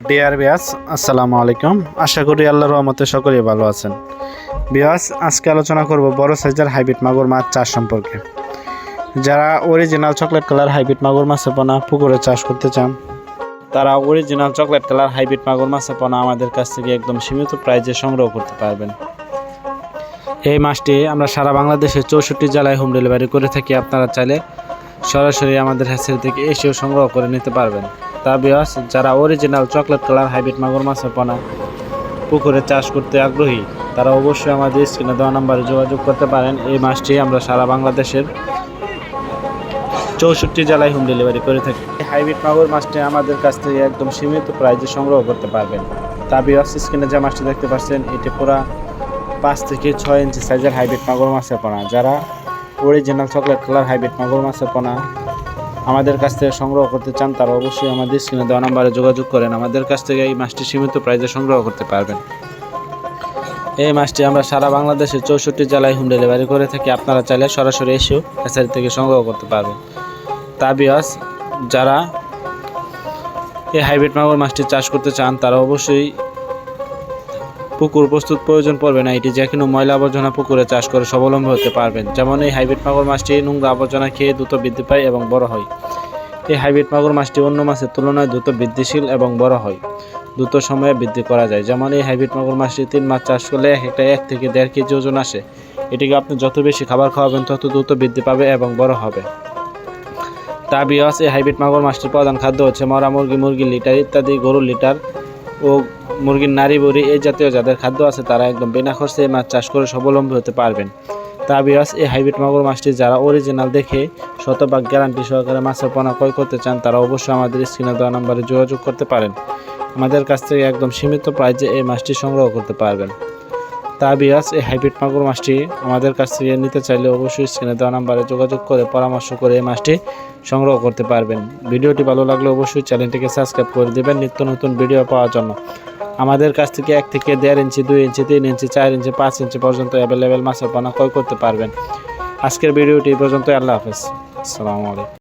Deer বিয়াস আসসালামু আলাইকুম। আশা করি আল্লাহর রহমতে সকলেই ভালো আছেন। বিয়াস আজকে আলোচনা করব বড় সাইজের হাইব্রিড মাগুর মাছ চাষ সম্পর্কে। যারা অরিজিনাল চকলেট কালার হাইব্রিড মাগুর মাছের পোনা পুকুরে চাষ করতে চান, তারা অরিজিনাল চকলেট কালার হাইব্রিড মাগুর মাছের পোনা আমাদের কাছ থেকে একদম সীমিত প্রাইজে সংগ্রহ করতে পারবেন। এই মাছটি আমরা সারা বাংলাদেশে চৌষট্টি জেলায় হোম ডেলিভারি করে থাকি। আপনারা চাইলে সরাসরি আমাদের হ্যাসেল থেকে এসেও সংগ্রহ করে নিতে পারবেন। তা বিয়াস যারা অরিজিনাল চকলেট কালার হাইব্রিড মাগুর মাছের পোনা পুকুরে চাষ করতে আগ্রহী, তারা অবশ্যই আমাদের স্ক্রিনে দেওয়া নাম্বারে যোগাযোগ করতে পারেন। এই মাছটি আমরা সারা বাংলাদেশের চৌষট্টি জেলায় হোম ডেলিভারি করে থাকি। হাইব্রিড মাগুর মাছটি আমাদের কাছ থেকে একদম সীমিত প্রাইজে সংগ্রহ করতে পারবেন। তা বিয়াস স্ক্রিনে যে মাছটি দেখতে পাচ্ছেন, এটি পুরা পাঁচ থেকে ছয় ইঞ্চি সাইজের হাইব্রিড মাগুর মাছের পোনা। যারা অরিজিনাল চকলেট কালার হাইব্রিড মাগুর মাছের পোনা আমাদের কাছ থেকে সংগ্রহ করতে চান, তারা অবশ্যই আমাদের স্ক্রিনে দেওয়া নাম্বারে যোগাযোগ করেন। আমাদের কাছ থেকে এই মাছটি সীমিত প্রাইজে সংগ্রহ করতে পারবেন। এই মাছটি আমরা সারা বাংলাদেশের চৌষট্টি জেলায় হোম ডেলিভারি করে থাকি। আপনারা চাইলে সরাসরি এসেও হ্যাচারি থেকে সংগ্রহ করতে পারবেন। তাবিয়াস যারা এই হাইব্রিড মাগুর মাছটি চাষ করতে চান, তারা অবশ্যই পুকুর প্রস্তুত প্রয়োজন পড়বে না। এটি যে কোনো ময়লা আবর্জনা পুকুরে চাষ করে স্বাবলম্বী হতে পারবেন। যেমন এই হাইব্রিড মাগুর মাছটি নোংরা আবর্জনা খেয়ে দ্রুত বৃদ্ধি পায় এবং বড় হয়। এই হাইব্রিড মাগুর মাছটি অন্য মাছের তুলনায় দ্রুত বৃদ্ধিশীল এবং বড় হয়। দ্রুত সময়ে বৃদ্ধি করা যায়। যেমন এই হাইব্রিড মাগুর মাছটি তিন মাছ চাষ করলে এক একটা এক থেকে দেড় কেজি ওজন আসে। এটিকে আপনি যত বেশি খাবার খাওয়াবেন, তত দ্রুত বৃদ্ধি পাবে এবং বড় হবে। তা বিয়াস এই হাইব্রিড মাগুর মাছটির প্রধান খাদ্য হচ্ছে মরা মুরগি মুরগি লিটার ইত্যাদি। গরুর লিটার ও মুরগির নারী বড়ি, এই জাতীয় যাদের খাদ্য আছে তারা একদম বিনা খরচে মাছ চাষ করে স্বাবলম্বী হতে পারবেন। তা বিরাজ এই হাইব্রিড মাগুর মাছটি যারা অরিজিনাল দেখে শতভাগ গ্যারান্টি সহকারে মাছের পোনা ক্রয় করতে চান, তারা অবশ্যই আমাদের স্ক্রিনে দেওয়া নম্বরে যোগাযোগ করতে পারেন। আমাদের কাছ থেকে একদম সীমিত প্রাইজে এই মাছটি সংগ্রহ করতে পারবেন। তা বিয়াস এই হাইব্রিড মাগুর মাছটি আমাদের কাছ থেকে নিতে চাইলে অবশ্যই স্ক্রিনে দেওয়া নাম্বারে যোগাযোগ করে পরামর্শ করে এই মাছটি সংগ্রহ করতে পারবেন। ভিডিওটি ভালো লাগলে অবশ্যই চ্যানেলটিকে সাবস্ক্রাইব করে দেবেন নিত্য নতুন ভিডিও পাওয়ার জন্য। আমাদের কাছ থেকে এক থেকে দেড় ইঞ্চি, দুই ইঞ্চি, তিন ইঞ্চি, চার ইঞ্চি, পাঁচ ইঞ্চি পর্যন্ত অ্যাভেলেবেল মাছের পোনা ক্রয় করতে পারবেন। আজকের ভিডিওটি পর্যন্ত আল্লাহ হাফেজ। আসসালামু আলাইকুম।